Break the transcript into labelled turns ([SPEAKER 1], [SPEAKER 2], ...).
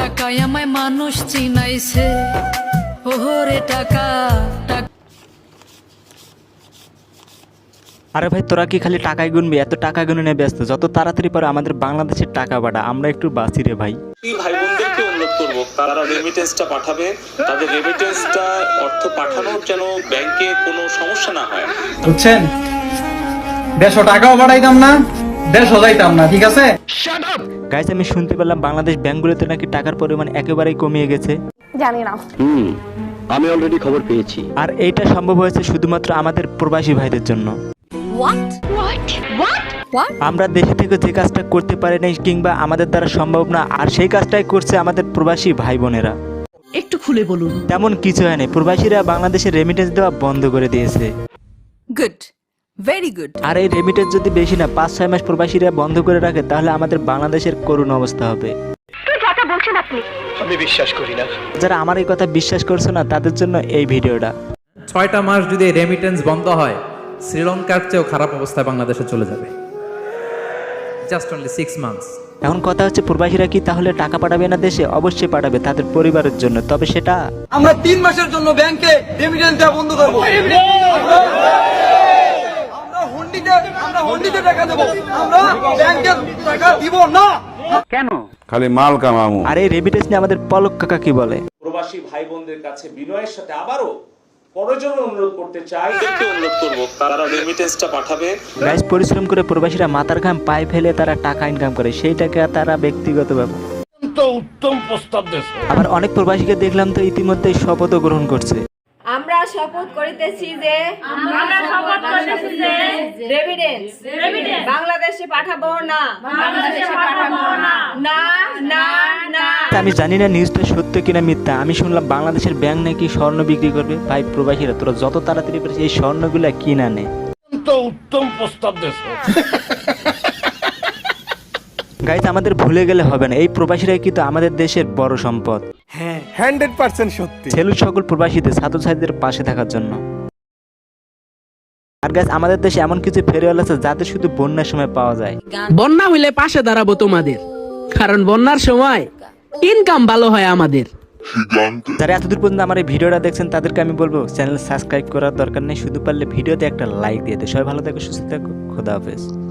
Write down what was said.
[SPEAKER 1] টাকায় আমায় মানুষ চিনাইছে। ওহরে টাকা টাকা।
[SPEAKER 2] আরে ভাই তোরা কি খালি টাকায় গুনবি? এত টাকা গুনে নিয়ে ব্যস্ত। যত তাড়াতাড়ি পারো আমাদের বাংলাদেশের টাকা বাড়া। আমরা একটু বাঁচি রে ভাই।
[SPEAKER 3] ভাই বোনদেরকে অনুরোধ করব তারা রেমিটেন্সটা পাঠাবে। তাদের রেমিটেন্সটা অর্থ পাঠানোর যেন ব্যাংকে কোনো সমস্যা না হয়।
[SPEAKER 4] বুঝছেন? দেড়শো টাকাও বাড়াইতাম না দেড়শো যাইতাম না ঠিক আছে?
[SPEAKER 2] গাইস আমি শুনতে পেলাম বাংলাদেশ ব্যাংকগুলোতে নাকি টাকার পরিমাণ একেবারেই কমিয়ে গেছে।
[SPEAKER 5] জানি না।
[SPEAKER 6] হুম আমি অলরেডি খবর পেয়েছি।
[SPEAKER 2] আর এইটা সম্ভব হয়েছে শুধুমাত্র আমাদের প্রবাসী ভাইদের জন্য। আমরা দেশে থেকে যে কাজটা করতে পারি নাই কিংবা আমাদের দ্বারা সম্ভব না আর সেই কাজটাই করছে আমাদের প্রবাসী ভাই বোনেরা।
[SPEAKER 7] একটু খুলে বলুন।
[SPEAKER 2] তেমন কিছু হয়নি প্রবাসীরা বাংলাদেশে রেমিটেন্স দেওয়া বন্ধ করে দিয়েছে।
[SPEAKER 1] গুড ভেরি গুড
[SPEAKER 2] আর এই রেমিটেন্স যদি বেশি না পাঁচ ছয় মাস প্রবাসীরা বন্ধ করে রাখে তাহলে আমাদের বাংলাদেশের করুণ অবস্থা হবে। যারা আমার এই কথা বিশ্বাস করছে না তাদের জন্য এই ভিডিওটা।
[SPEAKER 8] ছয়টা মাস যদি রেমিটেন্স বন্ধ হয় শ্রীলঙ্কার চেয়েও খারাপ অবস্থায় বাংলাদেশে চলে যাবে। জাস্ট অনলি সিক্স মান্থস
[SPEAKER 2] এখন কথা হচ্ছে প্রবাসীরা কি তাহলে টাকা পাঠাবে না দেশে? অবশ্যই পাঠাবে তাদের পরিবারের জন্য। তবে সেটা
[SPEAKER 4] আমরা তিন মাসের জন্য ব্যাংকে রেমিটেন্স দেওয়া বন্ধ করব। আমরা হুন্ডিতে টাকা দেবো। আমরা ব্যাংকে টাকা দিব না।
[SPEAKER 9] খালি মাল কামামু।
[SPEAKER 2] আর রেমিটেন্স নিয়ে আমাদের পলক কাকা কি বলে?
[SPEAKER 3] প্রবাসী ভাই বোনদের কাছে বিনয়ের সাথে আবারও পরজন অনুরোধ করতে চাই। ওদেরকে অনুরোধ করব? তারা রেমিটেন্সটা পাঠাবে।
[SPEAKER 2] গাইস পরিশ্রম করে প্রবাসীরা মাথার ঘাম পায়ে ফেলে তারা টাকা ইনকাম করে। সেই টাকা তারা ব্যক্তিগত ব্যাপার।
[SPEAKER 9] উত্তম প্রস্তাব
[SPEAKER 2] আবার অনেক প্রবাসীকে দেখলাম তো ইতিমধ্যেই শপথও গ্রহণ করছে।
[SPEAKER 5] আমরা শপথ করিতেছি যে আমরা শপথ করিতেছি যে রেভিডেন্স রেভিডেন্স বাংলাদেশে পাঠাবো না। বাংলাদেশে পাঠাবো না। না না না।
[SPEAKER 2] আমি জানি না নিউজটা সত্য কিনা মিথ্যা। আমি শুনলাম বাংলাদেশের ব্যাংক নাকি স্বর্ণ বিক্রি করবে। ভাই প্রবাসীরা তোরা যত তাড়াতাড়ি পারিস এই স্বর্ণগুলা কিনা নে
[SPEAKER 9] উত্তম প্রস্তাব দেশ।
[SPEAKER 2] গাইজ আমাদের ভুলে গেলে হবে না। এই প্রবাসীরাই কিন্তু আমাদের দেশের বড় সম্পদ।
[SPEAKER 4] হান্ড্রেড পার্সেন্ট সত্যি।
[SPEAKER 2] সেলুট সকল প্রবাসীদের ছাত্রছাত্রীদের পাশে থাকার জন্য। আর গাছ আমাদের দেশে এমন কিছু ফেরিওয়াল আছে যাদের শুধু বন্যার সময় পাওয়া যায়।
[SPEAKER 7] বন্যা হইলে পাশে দাঁড়াবো তোমাদের। কারণ বন্যার সময় ইনকাম ভালো হয় আমাদের।
[SPEAKER 2] যারা এতদূর পর্যন্ত আমার এই ভিডিওটা দেখছেন তাদেরকে আমি বলব চ্যানেল সাবস্ক্রাইব করার দরকার নেই। শুধু পারলে ভিডিওতে একটা লাইক দিয়ে দে সবাই ভালো থাকো সুস্থ থাকো। খোদা হাফেজ।